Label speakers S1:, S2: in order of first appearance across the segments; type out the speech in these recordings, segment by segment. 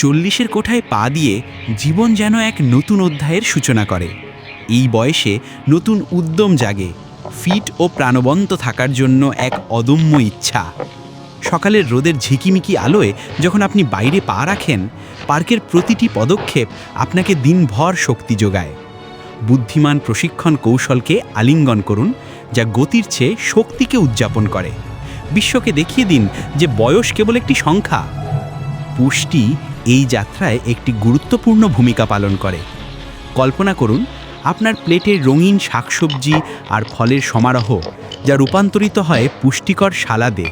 S1: চল্লিশের কোঠায় পা দিয়ে জীবন যেন এক নতুন অধ্যায়ের সূচনা করে। এই বয়সে নতুন উদ্যম জাগে, ফিট ও প্রাণবন্ত থাকার জন্য এক অদম্য ইচ্ছা। সকালের রোদের ঝিকিমিকি আলোয় যখন আপনি বাইরে পা রাখেন, পার্কের প্রতিটি পদক্ষেপ আপনাকে দিনভর শক্তি যোগায়। বুদ্ধিমান প্রশিক্ষণ কৌশলকে আলিঙ্গন করুন, যা গতির চেয়ে শক্তিকে উদযাপন করে। বিশ্বকে দেখিয়ে দিন যে বয়স কেবল একটি সংখ্যা। পুষ্টি এই যাত্রায় একটি গুরুত্বপূর্ণ ভূমিকা পালন করে। কল্পনা করুন, আপনার প্লেটে রঙিন শাকসবজি আর ফলের সমারোহ, যা রূপান্তরিত হয় পুষ্টিকর সালাদে,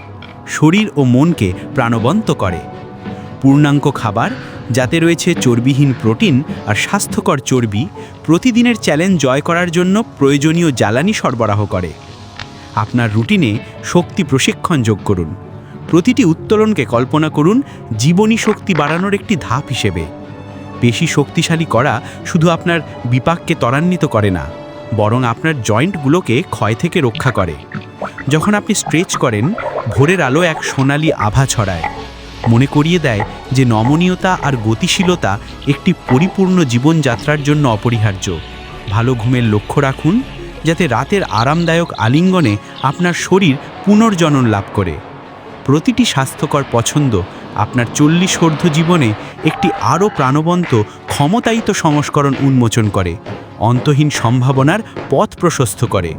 S1: শরীর ও মনকে প্রাণবন্ত করে। পূর্ণাঙ্গ খাবার, যাতে রয়েছে চর্বিহীন প্রোটিন আর স্বাস্থ্যকর চর্বি, প্রতিদিনের চ্যালেঞ্জ জয় করার জন্য প্রয়োজনীয় জ্বালানি সরবরাহ করে। আপনার রুটিনে শক্তি প্রশিক্ষণ যোগ করুন। প্রতিটি উত্তোলনকে কল্পনা করুন জীবনী শক্তি বাড়ানোর একটি ধাপ হিসেবে। পেশি শক্তিশালী করা শুধু আপনার বিপাককে ত্বরান্বিত করে না, বরং আপনার জয়েন্টগুলোকে ক্ষয় থেকে রক্ষা করে। যখন আপনি স্ট্রেচ করেন, ভোরের আলো এক সোনালি আভা ছড়ায়। মনে করিয়ে দেয় যে নমনীয়তা আর গতিশীলতা একটি পরিপূর্ণ জীবনযাত্রার জন্য অপরিহার্য। ভালো ঘুমের লক্ষ্য রাখুন, যাতে রাতের আরামদায়ক আলিঙ্গনে আপনার শরীর পুনর্জনন লাভ করে। প্রতিটি স্বাস্থ্যকর পছন্দ আপনার চল্লিশ অর্ধ জীবনে একটি আরও প্রাণবন্ত, ক্ষমতায়িত সংস্করণ উন্মোচন করে, অন্তহীন সম্ভাবনার পথ প্রশস্ত করে।